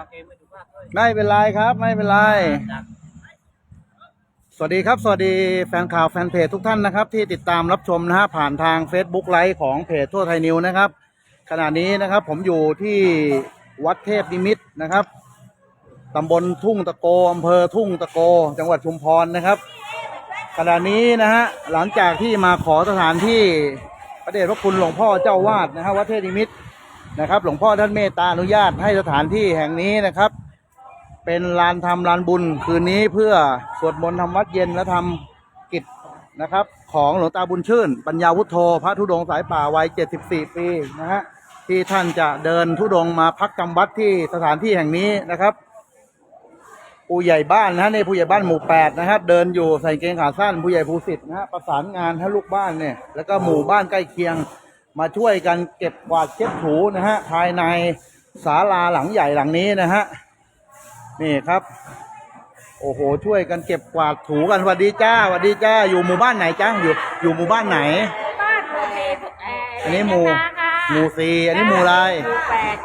ากเองไม่ถูกภาคด้วยไม่เป็นไรครับ ไม่เป็นไร จากสวัสดีครับ สวัสดีแฟนข่าวแฟนเพจทุกท่านนะครับ ที่ติดตามรับชมนะฮะผ่านทาง Facebook ไลฟ์ของเพจทั่วไทยนิวนะครับ ขณะนี้นะครับผมอยู่ที่วัดเทพนิมิตรนะครับตำบลทุ่งตะโกอำเภอทุ่งตะโก จังหวัดชุมพรนะครับ ขณะนี้นะฮะหลังจากที่มาขอสถานที่พระเดชพระคุณหลวงพ่อเจ้าวาดนะฮะวัดเทพนิมิตร นะครับ หลวงพ่อท่านเมตตาอนุญาตให้สถานที่แห่งนี้นะครับ เป็นลานทำลานบุญคืนนี้เพื่อสวดมนต์ทำวัดเย็นและทำกิจนะครับ ของหลวงตาบุญชื่น ปัญญาวุฒโธ พระธุดงค์สายป่าวัย 74 ปีนะฮะที่ท่านจะเดินธุดงค์มาพักจำวัดที่สถานที่แห่งนี้นะครับผู้ใหญ่บ้านนะฮะในผู้ใหญ่บ้านหมู่แปดนะครับ เดินอยู่ใส่เกงขาสั้นผู้ใหญ่ภูสิทธิ์นะฮะประสานงานให้ลูกบ้านเนี่ยแล้วก็หมู่บ้านใกล้เคียง มาช่วยกันเก็บกวาดเช็ดถูนะฮะภายในศาลาหลังใหญ่หลังนี้นะฮะนี่ครับ โอ้โหช่วยกันเก็บกวาดถูกันสวัสดีจ้าสวัสดีจ้าอยู่หมู่บ้านไหนจ้าอยู่อยู่หมู่บ้านไหน บ้านหมู่สี่เอันนี้หมู่หมู่สี่อันนี้หมู่อะไร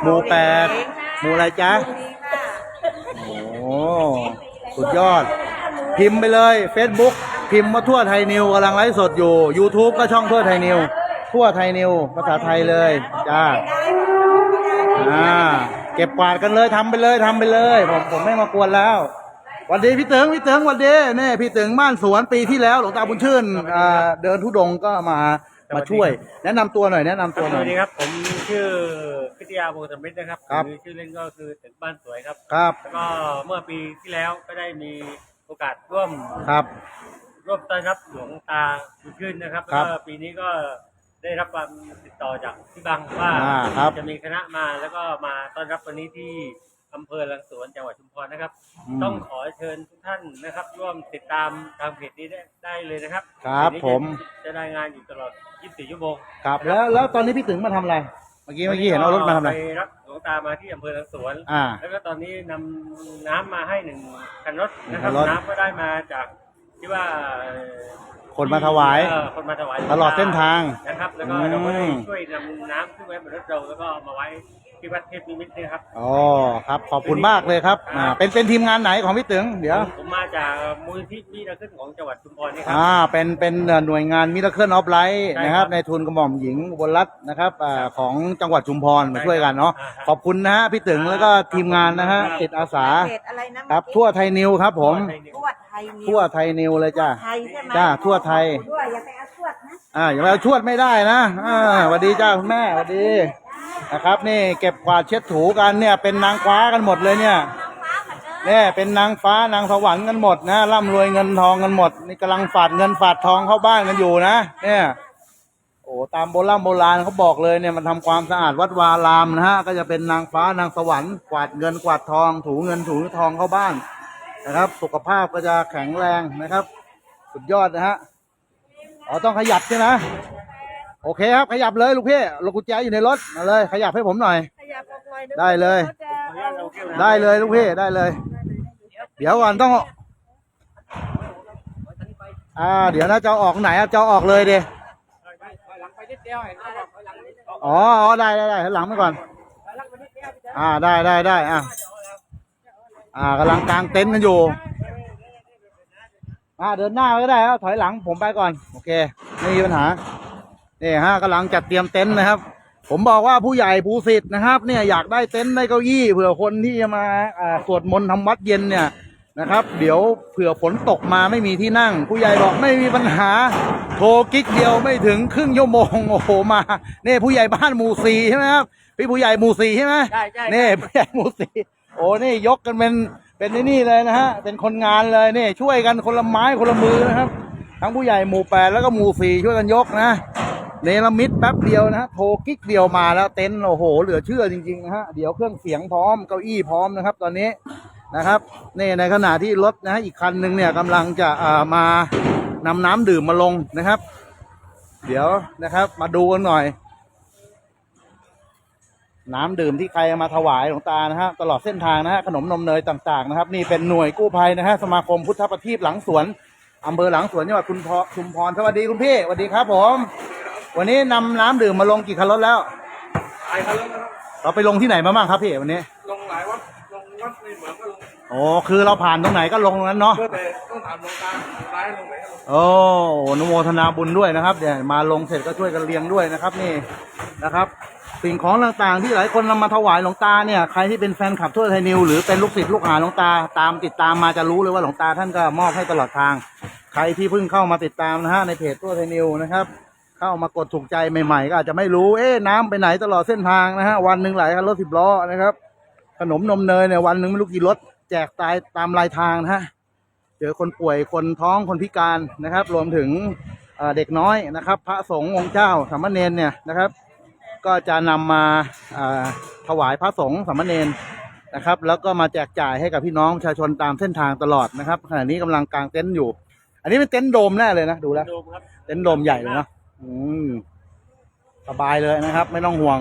หมู่แปดหมู่อะไรจ๊ะโอ้สุดยอด พิมพ์ไปเลย Facebook พิมพ์ว่าทั่วไทยนิวกำลังไลฟ์สดอยู่ YouTube ก็ช่องทั่วไทยนิว ทั่วไทยนิวภาษาไทยเลยจ้าอ่าเก็บกวาดกันเลยทำไปเลยทำไปเลย ผมผมไม่มากวนแล้วหวันดีพี่เติงพี่เติงหวันดีนี่พี่เติงบ้านสวนปีที่แล้วหลวงตาบุญชื่นอ่าเดินทุดงค์ก็มามาช่วย แนะนำตัวหน่อยแนะนำตัวหสน่อวัยสดีครับ ผมชื่อพิทยาโบสมิทนะครับครับหรือชื่อเล่นก็คือตึกบ้านสวยครับครับแล้วก็เมื่อปีที่แล้วก็ได้มีโอกาสร่วมครับร่วมต้อนรับหลวงตาบุญชื่นนะครับคแล้วรับก็ปีนี้ก็ ได้รับความติดต่อจากพี่บังว่าอ่าครับ จะมีคณะมาแล้วก็มาต้อนรับวันนี้ที่อำเภอลังสวนจังหวัดชุมพรนะครับอืมต้องขอเชิญทุกท่านนะครับ ร่วมติดตามทางเพจนี้ได้ได้เลยนะครับครับเพจนี้ผม จะรายงานอยู่ตลอด 24 ชั่วโมงครับแล้วแล้วตอนนี้พี่ถึงมาทำอะไรเมื่อกี้เมื่อกี้เห็นเอารถมาทำอะไรไปรับหลวงตามาที่อำเภอลังสวน อ่า แล้วก็ตอนนี้นำน้ำมาให้หนึ่งคันรถนะครับคันรถ น้ำก็ได้มาจาก ที่ว่าเอ่อคนมาถวาย เออคนมาถวายตลอดเส้นทางนะครับ แล้วก็อืมเราก็ได้ช่วยนำน้ำขึ้นไว้บนรถเราแล้วก็เอามาไว้ที่วัดเทพนิมิตรเนะครับ อ๋อครับ ขอบคุณมากเลยครับอ่าเป็นเป็นทีมงานไหนของพี่ถึงเดี๋ยว ผมมาจากมูลที่มีนาขึ้นของจังหวัดชุมพรนี่ครัอ่าเป็นเป็นหน่วยงานมิราเคิลออฟไลท์ใช่ครับนะครับ ในทุนกระหม่อมหญิงอุบลรัตน์นะครับอ่าของจังหวัดชุมพรมาช่วยกันเนาะอ่าครับขอบคุณนะฮะพี่ถึงแล้วก็ทีมงานนะฮะจิตอาสา เพจอะไรนะครับทั่วไทยนิวครับผม ทั่วไทยนิว ทั่วไท ยนิวเลยจ้า ไทยใช่ไหมจ้าทั่วไทย ด้วยอย่าไปเอาทวดนะอ่าอย่าไปเอาชวดไม่ได้นะอ่าสวัสดีจ้าคุณแม่สวัสดีนะครับ นี่เก็บกวาดเช็ดถูกันเนี่ยเป็นนางฟ้ากันหมดเลยเนี่ยเนี่ยเป็นนางฟ้านางสวรรค์กันหมดนะร่ำรวยเงินทองกันหมด นี่กำลังฝาดเงินฝาดทองเข้าบ้านกันอยู่นะเนี่ย โอ้ตามโบราณโบราณเขาบอกเลยเนี่ยมันทำความสะอาดวัดวาลามนะฮะก็จะเป็นนางฟ้านางสวรรค์กวาดเงินกวาดทอง ถูเงินถูทองเข้าบ้าน นะครับ สุขภาพก็จะแข็งแรงนะครับ สุดยอดนะฮะอ๋อต้องขยับใช่ไหมโอเคครับ ขยับเลยลูกพี่ลูกกุญแจอยู่ในรถมาเลย ขยับให้ผมหน่อย ขยับออกหน่อยนะได้เลยขาจะขออนุญาตเอาแก้วน้ำได้เลยลูกพี่ได้เลย เดี๋ยวก่อนต้อง อ่า เดี๋ยวนะจะเอาออกไหนอะจะเอาออกเลยเดีหลังไปนิดเดียวเห็นไหมบอกหลังนิดเดียวอ๋ออ๋อได้ได้ได้หลังไปก่อน อ่าได้ได้ได้อะ อ่ากำลังกางเต็นท์กันอยู่อ่าเดินหน้าไปก็ได้ครับถอยหลังผมไปก่อน โอเค ไม่มีปัญหานี่ฮะกำลังจัดเตรียมเต็นท์นะครับ ผมบอกว่าผู้ใหญ่ภูสิทธิ์นะครับ เนี่ยอยากได้เต็นท์ได้เก้าอี้เผื่อคนที่จะมาอ่าสวดมนต์ทำวัดเย็นเนี่ยนะครับ เดี๋ยวเผื่อฝนตกมาไม่มีที่นั่ง ผู้ใหญ่บอกไม่มีปัญหา โทรกิ๊กเดียวไม่ถึงครึ่งชั่วโมงโอ้โหมาเนี่ยผู้ใหญ่บ้านหมู่สี่ใช่ไหมครับพี่ผู้ใหญ่หมู่สี่ใช่ไหมใช่ใช่ นี่ผู้ใหญ่หมู่สี่ โอ้นี่ยกกันเป็นเป็นไอ้นี่เลยนะฮะเป็นคนงานเลยนี่ช่วยกันคนละไม้คนละมือนะครับ ทั้งผู้ใหญ่หมู่แปดแล้วก็หมู่สี่ช่วยกันยกนะเนรมิตแป๊บเดียวนะฮะโทรกิ๊กเดียวมาแล้วเต็นท์โอ้โห เหลือเชื่อจริงๆนะฮะเดี๋ยวเครื่องเสียงพร้อมเก้าอี้พร้อมนะครับ ตอนนี้นะครับนี่ในขณะที่รถนะฮะอีกคันหนึ่งเนี่ยกำลังจะอ่ามานำน้ำดื่มมาลงนะครับ เดี๋ยวนะครับมาดูกันหน่อย น้ำดื่มที่ใครเอามาถวายหลวงตานะฮะตลอดเส้นทางนะฮะขนมนมเนยต่างๆนะครับ นี่เป็นหน่วยกู้ภัยนะฮะสมาคมพุทธประทีปหลังสวนอำเภอหลังสวนจังหวัดคุณพรชุมพรสวัสดีคุณพี่สวัสดีครับผม วันนี้นำน้ำดื่มมาลงกี่คันรถแล้วไปครับเราไปลงที่ไหนมาบ้างครับพี่วันนี้ ลงหลายวัดลงวัดไม่เหมือนกันโอ้คือเราผ่านตรงไหนก็ลงตรงนั้นเนาะเพื่อแต่ต้องถามหลวงตาร้ายลงไหนก็ลงโอ้อนุโมทนาบุญด้วยนะครับเดี๋ยวมาลงเสร็จก็ช่วยกันเลี้ยงด้วยนะครับ นี่นะครับ สิ่งของต่างๆ ที่หลายคนนำมาถวายหลวงตาเนี่ยใครที่เป็นแฟนคลับทั่วไทยนิวหรือเป็นลูกศิษย์ลูกหาหลวงตาตามติดตามมาจะรู้เลยว่าหลวงตาท่านก็มอบให้ตลอดทาง ใครที่เพิ่งเข้ามาติดตามนะฮะในเพจทั่วไทยนิวนะครับเข้ามากดถูกใจใหม่ๆ ก็อาจจะไม่รู้เอ๊ะน้ำไปไหนตลอดเส้นทางนะฮะวันหนึ่งหลายคันรถสิบล้อนะครับ ขนมนมเนยเนี่ยวันหนึ่งไม่รู้กี่รถแจกตายตามรายทางนะฮะเจอคนป่วยคนท้องคนพิการนะครับ รวมถึงเอ่อเด็กน้อยนะครับ พระสงฆ์องค์เจ้าสามเณรเนี่ยนะครับ ก็จะนำมาเอ่อถวายพระสงฆ์สามเณรนะครับ แล้วก็มาแจกจ่ายให้กับพี่น้องประชาชนตามเส้นทางตลอดนะครับขณะนี้กำลังกางเต็นท์อยู่ อันนี้เป็นเต็นท์โดมแน่เลยนะดูแล้วโดมครับเต็นท์โดมใหญ่เลยเนาะอืมสบายเลยนะครับ ไม่ต้องห่วง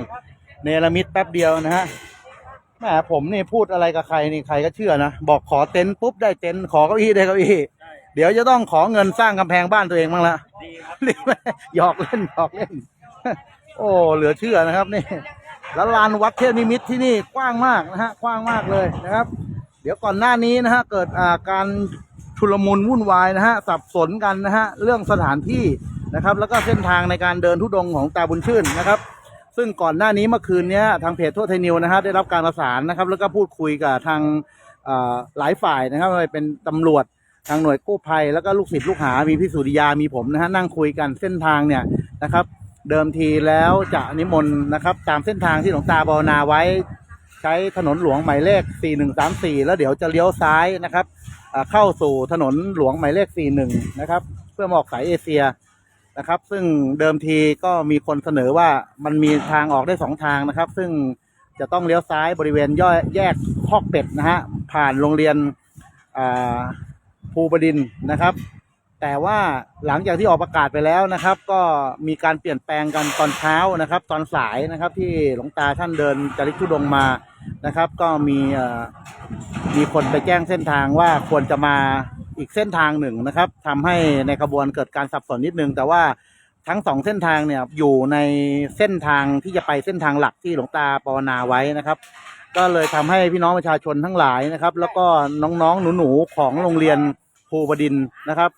เนรมิตแป๊บเดียวนะฮะแหมผมนี่พูดอะไรกับใครนี่ใครก็เชื่อนะบอกขอเต็นท์ปุ๊บได้เต็นท์ขอเก้าอี้ได้เก้าอี้เดี๋ยวจะต้องขอเงินสร้างกำแพงบ้านตัวเองบ้างละดีครับนี่แม่หยอกเล่นหยอกเล่น โอ้เหลือเชื่อนะครับนี่แล้วลานวัดเทพนิมิตที่นี่กว้างมากนะฮะกว้างมากเลยนะครับ เดี๋ยวก่อนหน้านี้นะฮะเกิดอ่าการชุลมุนวุ่นวายนะฮะสับสนกันนะฮะเรื่องสถานที่นะครับ แล้วก็เส้นทางในการเดินทุดงของตาบุญชื่นนะครับ ซึ่งก่อนหน้านี้เมื่อคืนนี้ทางเพจทั่วไทยนิวนะฮะได้รับการประสานนะครับ แล้วก็พูดคุยกับทางหลายฝ่ายนะครับไม่เป็นตำรวจทางหน่วยกู้ภัยแล้วก็ลูกศิษย์ลูกหา มีพี่สุริยามีผมนะฮะนั่งคุยกันเส้นทางเนี่ยนะครับ เดิมทีแล้วจะนิมนต์นะครับ ตามเส้นทางที่หลวงตาบาวนาไว้ ใช้ถนนหลวงหมายเลข 4134 แล้วเดี๋ยวจะเลี้ยวซ้ายนะครับเข้าสู่ถนนหลวงหมายเลข 41 นะครับ เพื่อออกสายเอเชียนะครับ ซึ่งเดิมทีก็มีคนเสนอว่ามันมีทางออกได้สองทางนะครับ ซึ่งจะต้องเลี้ยวซ้ายบริเวณย่อยแยกคอกเป็ดนะฮะผ่านโรงเรียนภูบดินนะครับ แต่ว่าหลังจากที่ออกประกาศไปแล้วนะครับ ก็มีการเปลี่ยนแปลงกันตอนเช้านะครับ ตอนสายนะครับที่หลวงตาท่านเดินจริกทุดงมานะครับ ก็มีมีคนไปแจ้งเส้นทางว่าควรจะมาอีกเส้นทางหนึ่งนะครับทำให้ในขบวนเกิดการสับสนนิดนึง แต่ว่าทั้งสองเส้นทางเนี่ยอยู่ในเส้นทางที่จะไปเส้นทางหลักที่หลวงตาปวนาไว้นะครับ ก็เลยทำให้พี่น้องประชาชนทั้งหลายนะครับ แล้วก็น้องๆหนูๆของโรงเรียนภูบดินนะครับ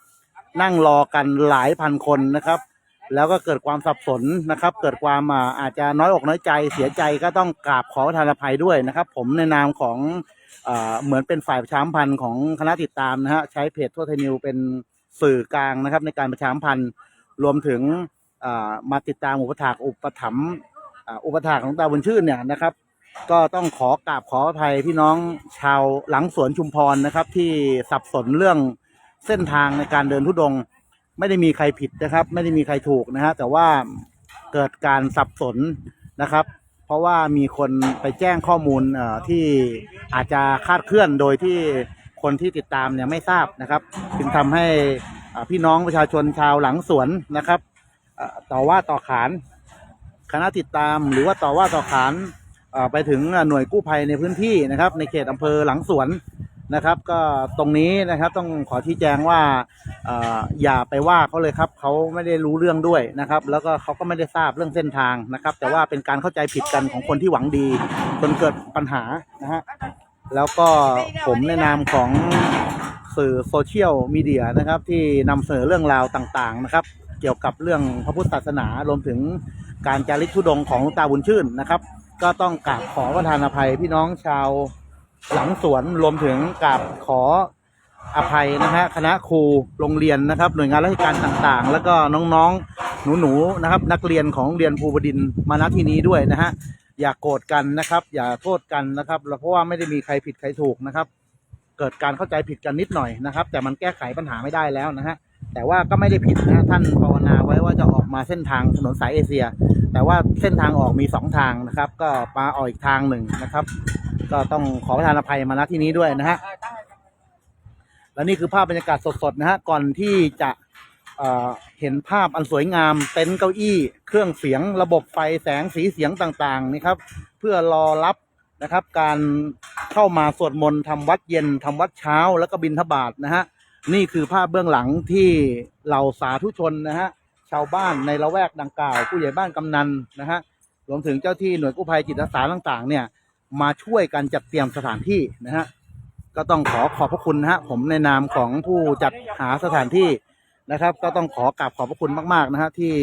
นั่งรอกันหลายพันคนนะครับ แล้วก็เกิดความสับสนนะครับ เกิดความอาจจะน้อยอกน้อยใจเสียใจก็ต้องกราบขอทานอภัยด้วยนะครับ ผมในนามของอเหมือนเป็นฝ่ายประชามพันธ์ของคณะติดตามนะฮะใช้เพจทั่วไทยนิวเป็นสื่อกลางนะครับ ในการประชามพันธ์รวมถึงมาติดตามอุปถากอุปถัมภ์อุปถากของตาบุญชื่นเนี่ยนะครับ ก็ต้องขอกราบขออภัยพี่น้องชาวหลังสวนชุมพรนะครับ ที่สับสนเรื่อง เส้นทางในการเดินทุดง ไม่ได้มีใครผิดนะครับ ไม่ได้มีใครถูกนะฮะแต่ว่าเกิดการสับสนนะครับ เพราะว่ามีคนไปแจ้งข้อมูลเอ่อที่อาจจะคาดเคลื่อนโดยที่คนที่ติดตามเนี่ยไม่ทราบนะครับ จึงทำให้พี่น้องประชาชนชาวหลังสวนนะครับต่อว่าต่อขานคณะติดตามหรือว่าต่อว่าต่อขานไปถึงหน่วยกู้ภัยในพื้นที่นะครับ ในเขตอำเภอหลังสวน นะครับก็ตรงนี้นะครับต้องขอชี้แจงว่าอย่าไปว่าเขาเลยครับเขาไม่ได้รู้เรื่องด้วยนะครับ แล้วก็เขาก็ไม่ได้ทราบเรื่องเส้นทางนะครับ แต่ว่าเป็นการเข้าใจผิดกันของคนที่หวังดีจนเกิดปัญหานะฮะแล้วก็ผมในนามของสื่อโซเชียลมีเดียนะครับ ที่นำเสนอเรื่องราวต่างๆนะครับ เกี่ยวกับเรื่องพระพุทธศาสนารวมถึงการจาริกธุดงของหลวงตาบุญชื่นนะครับ ก็ต้องกราบขอประทานอภัยพี่น้องชาว หลังสวนรวมถึงกราบขออภัยนะฮะคณะครูโรงเรียนนะครับ หน่วยงานราชการต่างๆ แล้วก็น้องๆ หนูๆนะครับ นักเรียนของโรงเรียนภูบดินมาณที่นี้ด้วยนะฮะอย่าโกรธกันนะครับ อย่าโทษกันนะครับเพราะว่าไม่ได้มีใครผิดใครถูกนะครับ เกิดการเข้าใจผิดกันนิดหน่อยนะครับ แต่มันแก้ไขปัญหาไม่ได้แล้วนะฮะ แต่ว่าก็ไม่ได้ผิดนะท่านภาวนาไว้ว่าจะออกมาเส้นทางถนนสายเอเชีย แต่ว่าเส้นทางออกมีสองทางนะครับ ก็มาออกอีกทางหนึ่งนะครับ ก็ต้องขอประทานอภัยมาณที่นี้ด้วยนะฮะและนี่คือภาพบรรยากาศสดๆนะฮะก่อนที่จะเเห็นภาพอันสวยงาม เต็นท์เก้าอี้ เครื่องเสียง ระบบไฟแสงสีเสียงต่างๆนี่ครับเพื่อรอรับนะครับ การเข้ามาสวดมนต์ทำวัดเย็นทำวัดเช้าแล้วก็บิณฑบาตนะฮะ นี่คือภาพเบื้องหลังที่เหล่าสาธุชนนะฮะชาวบ้านในละแวกดังกล่าว ผู้ใหญ่บ้านกำนันนะฮะรวมถึงเจ้าที่หน่วยกู้ภัยจิตอาสาต่างๆ เนี่ย มาช่วยกันจัดเตรียมสถานที่นะฮะก็ต้องขอขอบพระคุณนะฮะผมในนามของผู้จัดหาสถานที่นะครับ ก็ต้องขอกราบขอบพระคุณมากๆนะฮะที่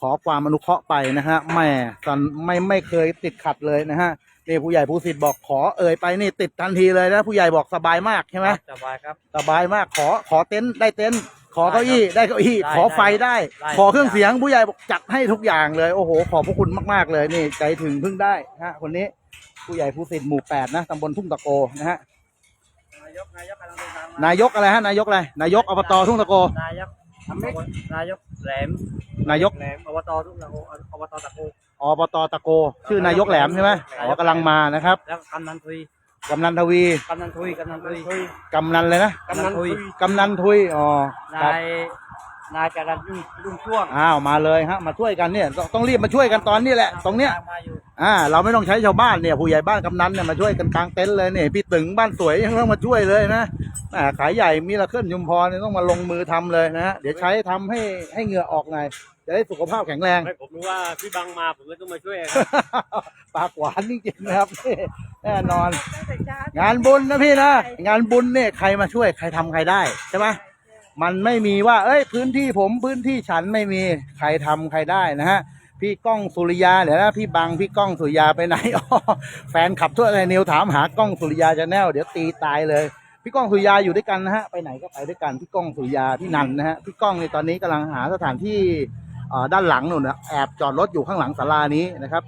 ขอความอนุเคราะห์ไปนะฮะแม่ตอนไม่ไม่เคยติดขัดเลยนะฮะ นี่ผู้ใหญ่ผู้สิทธิ์บอกขอเอ่ยไปนี่ติดทันทีเลยนะผู้ใหญ่บอกสบายมากใช่ไหมสบายครับ สบายมากขอขอเต็นท์ได้เต็นท์ขอเก้าอี้ได้เก้าอี้ได้ขอไฟได้ได้ ขอเครื่องเสียงผู้ใหญ่บอกจัดให้ทุกอย่างเลยโอ้โห ขอบพระคุณมากๆเลยนี่ใจถึงเพิ่งได้ฮะคนนี้ผู้ใหญ่ผู้สิทธิ์หมู่แปดนะตำบลทุ่งตะโกนะฮะนายกนายกกำลังเดินทางมนายกอะไรฮะนายกอะไรนายกอบตทุ่งตะโกนายกนายกแหลมนายกแหลมอบตทุ่งตะโกอบตตะโก อบตตะโก ชื่อนายกแหลมใช่ไหมอ๋อกำลังมานะครับแล้วกำนันทุยกำนันทวีกำนันทุยกำนันทุยกำนันเลยนะกำนันทุยกำนันทุยอ๋อครับนายนายจรัญยุ่งยุ่งช่วงอ้าวมาเลยฮะมาช่วยกันเนี่ยต้องต้องรีบมาช่วยกันตอนนี้แหละตรงเนี้ยมาอยู่อ่าเราไม่ต้องใช้ชาวบ้านเนี่ยผู้ใหญ่บ้านกำนันเนี่ยมาช่วยกันกางเต็นท์เลยเนี่ยพี่ตึงบ้านสวยยังต้องมาช่วยเลยนะอ่าขายใหญ่มีละเคลื่อนยุมพรเนี่ยต้องมาลงมือทำเลยนะฮะเดี๋ยวใช้ทำให้ให้เหงื่อออกหน่อย จะได้สุขภาพแข็งแรง ไม่ผมรู้ว่าพี่บังมาผมก็ต้องมาช่วยครับปากหวานจริงๆนะครับนี่แน่นอน ตั้งแต่เช้างานบุญนะพี่นะ งานบุญเนี่ยใครมาช่วยใครทำใครได้ใช่ไหมมันไม่มีว่า เอ้ย พื้นที่ผมพื้นที่ฉันไม่มีใครทำใครได้นะฮะ พี่ก้องสุริยาเดี๋ยวนะพี่บังพี่ก้องสุริยาไปไหนอ๋อแฟนขับทั่วอะไรนิวถามหาก้องสุริยาจะแนวเดี๋ยวตีตายเลย พี่ก้องสุริยาอยู่ด้วยกันนะฮะไปไหนก็ไปด้วยกันพี่ก้องสุริยาพี่นันนะฮะพี่ก้องในตอนนี้กำลังหาสถานที่เอ่อ ด้านหลังนู่นะแอบจอดรถอยู่ข้างหลังศาลานี้นะครับ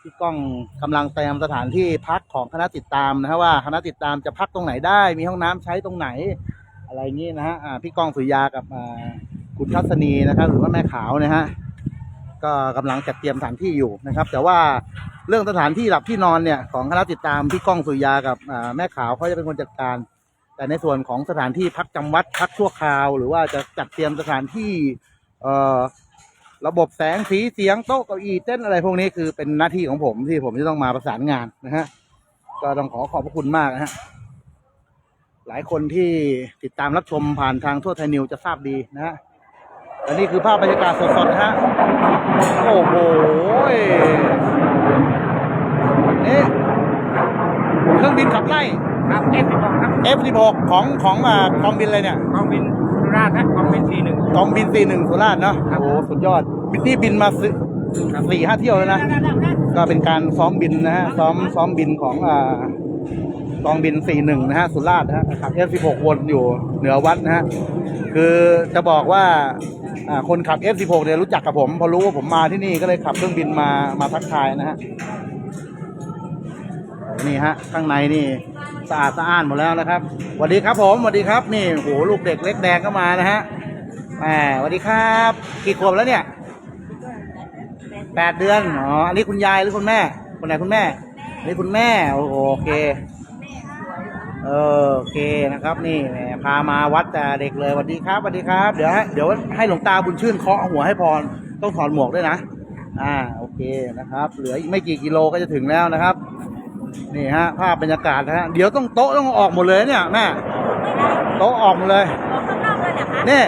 พี่ก้องกำลังเตรียมสถานที่พักของคณะติดตามนะฮะว่าคณะติดตามจะพักตรงไหนได้ มีห้องน้ำใช้ตรงไหน อะไรอย่างนี้นะฮะพี่ก้องสุยากับคุณทัศนีนะครับ หรือว่าแม่ขาวนะฮะก็กำลังจัดเตรียมสถานที่อยู่นะครับ แต่ว่าเรื่องสถานที่หลับที่นอนเนี่ยของคณะติดตามพี่ก้องสุยากับแม่ขาวเขาจะเป็นคนจัดการ แต่ในส่วนของสถานที่พักจำวัดพักชั่วคราว หรือว่าจะจัดเตรียมสถานที่ ระบบแสงสีเสียงโต๊ะเก้าอี้เต้นอะไรพวกนี้คือเป็นหน้าที่ของผมที่ผมจะต้องมาประสานงานนะฮะก็ต้องขอขอบพระคุณมากนะฮะหลายคนที่ติดตามรับชมผ่านทางทั่วไทยนิวจะทราบดีนะฮะและนี่คือภาพบรรยากาศสดๆนะฮะโอ้โหนี่เครื่องบินขับไล่ครับเอฟสิบหกครับ F16 ของของอ่ากองบินอะไรเนี่ยกองบิน ราษฎร์นะกองบินสี่หนึ่ง กองบินสี่หนึ่งสุราษฎร์เนาะครับ โอ้โหสุดยอดนี่บินมาสิสี่ห้าเที่ยวแล้วนะ ก็เป็นการซ้อมบินนะฮะซ้อมซ้อมบินของอ่ากองบินสี่หนึ่งนะฮะสุราษฎร์นะฮะขับ F16 วนอยู่เหนือวัดนะฮะคือจะบอกว่าอ่าคนขับ F16 เนี่ยรู้จักกับผม พอรู้ว่าผมมาที่นี่ก็เลยขับเครื่องบินมามาทักทายนะฮะนี่ฮะข้างในนี่ สะอาดสะอ้านหมดแล้วนะครับสวัสดีครับผมสวัสดีครับนี่โอ้โหลูกเด็กเล็กแดงก็มานะฮะแหมสวัสดีครับกี่ขวบแล้วเนี่ยแปดเดือนอ๋ออันนี้คุณยายหรือคุณแม่ คนไหนคุณแม่อันนี้คุณแม่โอโอเคเออโอเคนะครับนี่แหมพามาวัดแต่เด็กเลยสวัสดีครับสวัสดีครับ เดี๋ยวให้เดี๋ยวให้หลวงตาบุญชื่นเคาะหัวให้พรต้องถอดหมวกด้วยนะอ่าโอเคนะครับ เหลืออีกไม่กี่กิโลก็จะถึงแล้วนะครับ นี่ฮะภาพบรรยากาศนะฮะเดี๋ยวต้องโต๊ะต้องออกหมดเลยเนี่ยแม่โต๊ะออกหมดเลยออกข้างนอกเลยเหรอคะนี่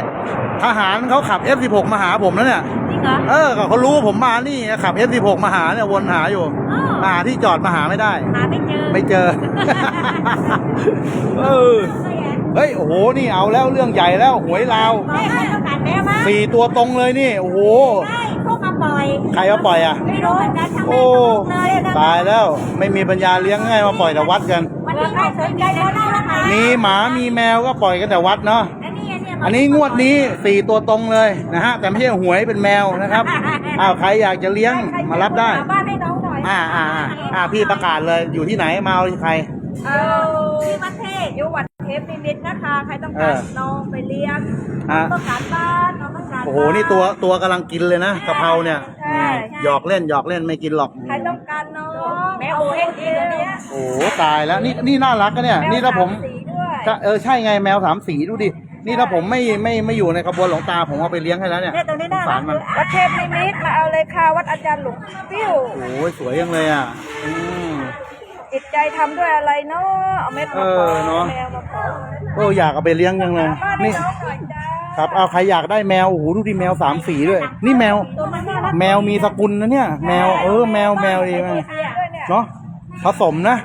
ทหารเขาขับ F16 มาหาผมแล้วเนี่ยจริงเหรอเออก็เขารู้ว่าผมมานี่ขับ F16 มาหาเนี่ยวนหาอยู่อ๋อมาหาที่จอดมาหาไม่ได้ หาไม่เจอ ไม่เจอ เออ เฮ้ย โอ้โห นี่เอาแล้วเรื่องใหญ่แล้วหวยลาวแม่ให้ต้องการแม่มาสี่ตัวตรงเลยนี่ โอ้โห ใช่พวกมาปล่อย ใครมาปล่อยอะ ไม่รู้เหมือนกันทั้งแม่โอ้ทั้งลูกเลยนะตายแล้วไม่มีปัญญาเลี้ยงง่ายมาปล่อยแต่วัดกันวันนี้ใครสนใจแล้วได้แล้วค่ะมีหมามีแมวก็ปล่อยกันแต่วัดเนาะ อันนี้อันนี้อันนี้งวดนี้สี่ตัวตรงเลยนะฮะ แต่ไม่ใช่หวยเป็นแมวนะครับอ้าวใครอยากจะเลี้ยงมารับได้ บ้านให้น้องหน่อยอ่าอ่าอ่าอ่าพี่ประกาศเลยอยู่ที่ไหนมาเอาใคร เอาที่ประเทศอยู่วัด เทพนิมิตรนะคะ ใครต้องการเออน้องไปเลี้ยงอะ ต้องการบ้านน้องต้องการโอ้โห นี่ตัวตัวกำลังกินเลยนะกะเพราเนี่ยใช่หยอกเล่นหยอกเล่นไม่กินหรอก ใครต้องการน้องแมวโอเอ็นดีตัวเนี้ยโอ้โหตายแล้วนี่นี่น่ารักกันเนี่ย นี่ถ้าผมแวสสีด้วยจะเออใช่ไงแมวสามสีดูดิ นี่ถ้าผมไม่ไม่ไม่อยู่ในขบวนหลวงตาผมเอาไปเลี้ยงให้แล้วเนี่ยเนี่ยตรงนี้น่าสรังกสมันวัดเทพนิมิตรมาเอาเลยค่ะวัดอาจารย์หลวงปิ้วโอ้ยสวยยังเลยอะอืม จิตใจทำด้วยอะไรเนาะเอาเม็ดมะพเอร้าอเนอะวแมวมะพร้าวโอ้อยากเอาไปเลี้ยงยังเลยบ้านให้นี่น้องหน่อยจ้าครับเอาใครอยากได้แมวโอ้โหดูดิแมวสามสีด้วย นี่แมว ตัวมันน่ารักแมวมีสกุลนะเนี่ย แมวเออแมวแมวดีมากด้วยเนี่ยเนาะผสมนะ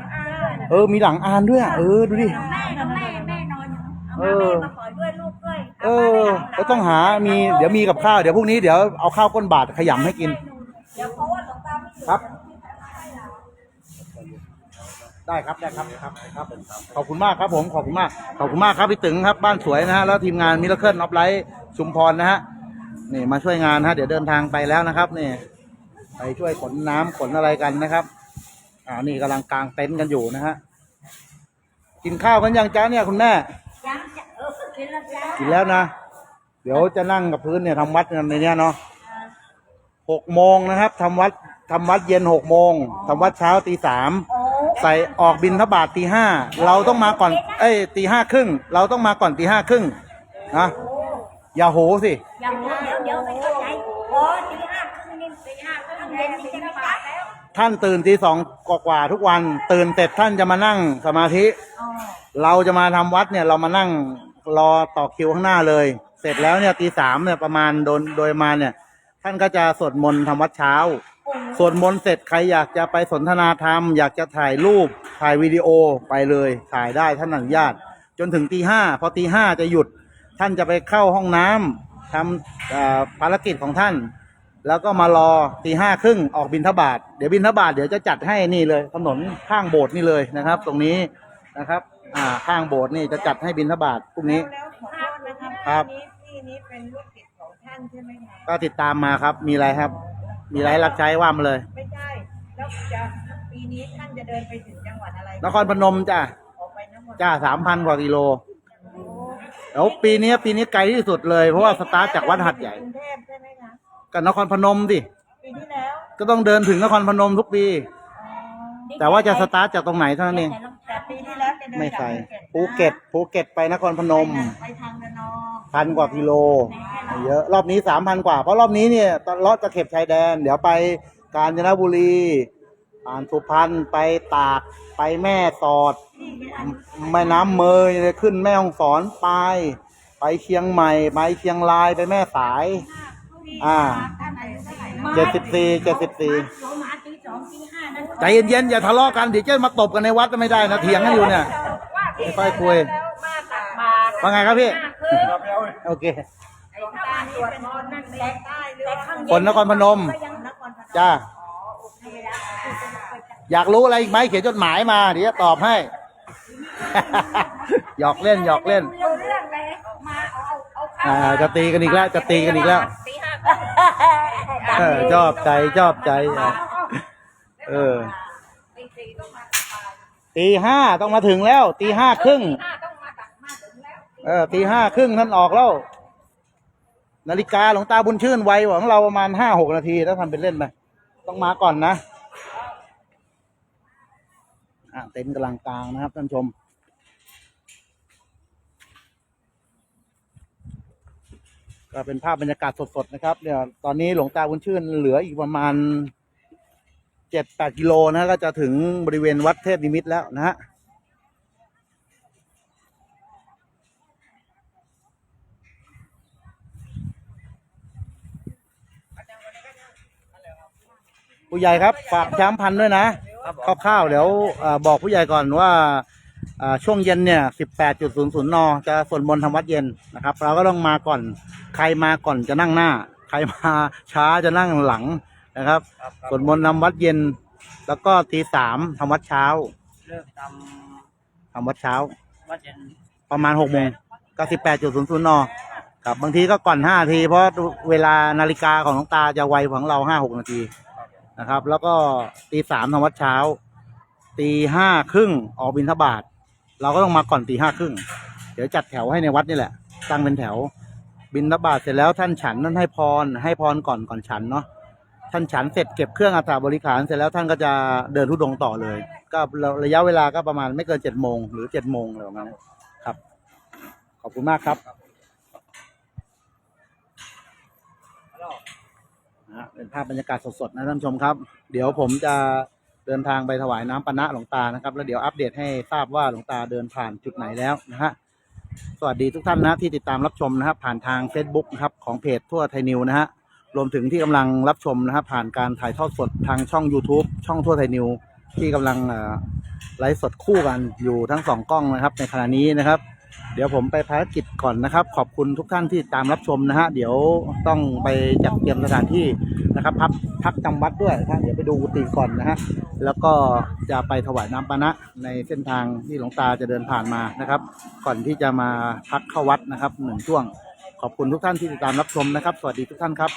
เออมีหลังอานด้วยอะเออดูดิ แม่กับแม่แม่นอนอยู่เอเอาอมาแม่มาขอด้วยลูกด้วยเออแล้วต้องหามีเดี๋ยวมีกับข้าวเดี๋ยวพรุ่งนี้เดี๋ยวเอาข้าวก้นบาทขยำให้กิน เดี๋ยวเพราะว่าหลวงตาไม่อยู่ครับ ได้ครับได้ครับครับครับขอบคุณมากครับผมขอบคุณมากขอบคุณมากครับพี่ตึงครับบ้านสวยนะฮะแล้วทีมงานมิราเคิลออฟไลท์ชุมพรนะฮะนี่มาช่วยงานนะฮะเดี๋ยวเดินทางไปแล้วนะครับนี่ไปช่วยขนน้ำขนอะไรกันนะครับอ่านี่กำลังกางเต็นท์กันอยู่นะฮะกินข้าวกันยังจ้าเนี่ยคุณแม่ยังจะเออกินแล้วจ้ากินแล้วนะเดี๋ยวจะนั่งกับพื้นเนี่ยทำวัดกันในเนี้ยเนาะหกโมงนะครับทำวัดทำวัดเย็นหกโมงทำวัดเช้าตีสามโอ้ ใส่ออกบินทบาทตีห้าเราต้องมาก่อน เอ้ยตีห้าครึ่งเราต้องมาก่อนตีห้าครึ่งนะอย่าโหสิยังเดี๋ยวเดี๋ยวไม่เข้าใจโอ้ตีห้าครึ่งนี่ตีห้าครึ่งเย็นนี่จะไม่กลับแล้วท่านตื่นตีสองกว่าๆทุกวัน ตื่นเสร็จท่านจะมานั่งสมาธิ อ๋อเราจะมาทำวัดเนี่ยเรามานั่งรอต่อคิวข้างหน้าเลย เสร็จแล้วเนี่ยตีสามเนี่ยประมาณโดนโดยประมาณเนี่ย ท่านก็จะสวดมนต์ทำวัดเช้า สวดมนต์เสร็จใครอยากจะไปสนทนาธรรม อยากจะถ่ายรูปถ่ายวิดีโอไปเลยถ่ายได้ท่านอนุญาต จนถึงตีห้าพอตีห้าจะหยุดท่านจะไปเข้าห้องน้ำทำเอ่อภารกิจของท่าน แล้วก็มารอตีห้าครึ่งออกบินทบาทเดี๋ยวบินทบาทเดี๋ยวจะจัดให้นี่เลยถนนข้างโบสถ์นี่เลยนะครับ ตรงนี้นะครับอ่าข้างโบสถ์นี่จะจัดให้บินทบาทพรุ่งนี้แล้วขอโทษนะครับครับที่นี้ที่นี้เป็นลูกศิษย์ของท่านใช่ไหมคะก็ติดตามมาครับมีอะไรครับ มีอะไรรับใช้ว่ามาเลย ไม่ใช่ แล้วจะปีนี้ท่านจะเดินไปถึงจังหวัดอะไรนครพนมจ้ะออกไปนครจ้าสามพันกว่ากิโลแล้วปีนี้ปีนี้ไกลที่สุดเลยเพราะว่าสตาร์ทจากวัดหัดใหญ่กรุงเทพใช่ไหมคะกับนครพนมดิปีที่แล้วก็ต้องเดินถึงนครพนมทุกปี แต่ว่าจะสตาร์ทจากตรงไหนเท่านั้นเอง แต่ปีที่แล้วจะเดิน ไม่จากไกลภูภูเก็เก็ตตภูเก็ตไปนครพนม ไปทางระนองพันกว่ากิโลไม่เยอะ รอบนี้สามพันกว่า เพราะรอบนี้เนี่ยตลอดจะเข็บชายแดน เดี๋ยวไปกาญจนบุรีผ่านสุพรรณไปตากไปแม่สอด แม่น้ำเมยเลยขึ้นแม่ฮ่องสอนไป ไปเชียงใหม่ ไปเชียงรายไปแม่สาย อ่าเจ็ดสิบสี่เจ็ดสิบสี่เรามาตี สองตีห้านั่นใจเย็นๆอย่าทะเลาะกันเดี๋ยวจะมาตบกันในวัดก็ไม่ได้นะเถียงกันอยู่เนี่ย ไม่ค่อยคุย แล้วมาตักบาตรว่าไงครับพี่โอเค หลวงตานี่เป็นคนนั่นแหละใต้หรือว่าคนนครพนม ก็ยังนครพนมจ้าโอเคแล้วอยากรู้อะไรอีกไหมเขียนจดหมายมา เดี๋ยวจะตอบให้ หยอกเล่นหยอกเล่นเรื่องเรื่องเลยมาเอาเอาเอาอ่าจะตีกันอีกแล้วจะตีกันอีกแล้ว ตีห้า เออชอบใจชอบใจอะ เออ ตีสี่ต้องมาตีห้าต้องมาถึงแล้ว ตีห้าครึ่งห้าต้องมาตักมาถึงแล้วเออตีห้าครึ่งท่านออกแล้ว นาฬิกาหลวงตาบุญชื่นไวกว่าของเราประมาณห้าหกนาทีถ้าทำเป็นเล่นไปต้องมาก่อนนะอะเต็นท์กำลังกลางนะครับท่านผู้ชม ก็เป็นภาพบรรยากาศสดๆนะครับเนี่ยตอนนี้หลวงตาบุญชื่นเหลืออีกประมาณ เจ็ดแปดกิโลนะก็จะถึงบริเวณวัดเทพนิมิตแล้วนะฮะผู้ใหญ่ครับฝากแชมป์พันด้วยนะคร่าวๆเดี๋ยวอบอกผู้ใหญ่ก่อนว่าช่วงเย็นเนี่ย 18.00 น จะส่วดมนทำวัดเย็นนะครับ เราก็ต้องมาก่อน ใครมาก่อนจะนั่งหน้า ใครมาช้าจะนั่งหลัง นะครับสวดมนต์ทำวัดเย็น แล้วก็ตีสามทำวัดเช้าเลิกททำวัดเช้าำวัดเย็นประมาณหกโมงก็สิบแปดจุดศูนย์ศูนย์นครับบางทีก็ก่อนห้านาที เพราะเวลานาฬิกาของน้องตาจะไวกว่าของเราห้าหกนาทีนะครับ แล้วก็ตีสามทำวัดเช้าตีห้าครึ่งออกบิณฑบาตเราก็ต้องมาก่อนตีห้าครึ่งเดี๋ยวจัดแถวให้ในวัดนี่แหละตั้งเป็นแถว บิณฑบาตเสร็จแล้วท่านฉันนั่นให้พรให้พรก่อนก่อนฉันเนาะ ท่านฉันเสร็จเก็บเครื่องอัฐบริขารเสร็จแล้วท่านก็จะเดินทุดงต่อเลย ก็ระยะเวลาก็ประมาณไม่เกินเจ็ดโมงหรือเจ็ดโมงอะไรประมาณนั้นครับ ขอบคุณมากครับนะเป็นภาพบรรยากาศสดๆนะท่านผู้ชมครับ เดี๋ยวผมจะเดินทางไปถวายน้ำปานะหลวงตานะครับ แล้วเดี๋ยวอัปเดตให้ทราบว่าหลวงตาเดินผ่านจุดไหนแล้วนะฮะสวัสดีทุกท่านนะที่ติดตามรับชมนะครับ ผ่านทาง Facebook นะครับของเพจทั่วไทยนิวนะฮะ รวมถึงที่กำลังรับชมนะครับผ่านการถ่ายทอดสดทางช่อง YouTube ช่องทั่วไทยนิว ที่กำลังไลฟ์สดคู่กันอยู่ทั้งสองกล้องนะครับ ในขณะนี้นะครับ เดี๋ยวผมไปภารกิจก่อนนะครับ ขอบคุณทุกท่านที่ตามรับชมนะฮะเดี๋ยวต้องไปจัดเตรียมสถานที่นะครับพักพักจำวัดด้วยนะเดี๋ยวไปดูกุฏิก่อนนะฮะแล้วก็จะไปถวายน้ำปานะในเส้นทางที่หลวงตาจะเดินผ่านมานะครับ ก่อนที่จะมาพักเข้าวัดนะครับหนึ่งช่วงขอบคุณทุกท่านที่ติดตามรับชมนะครับ สวัสดีทุกท่านครับ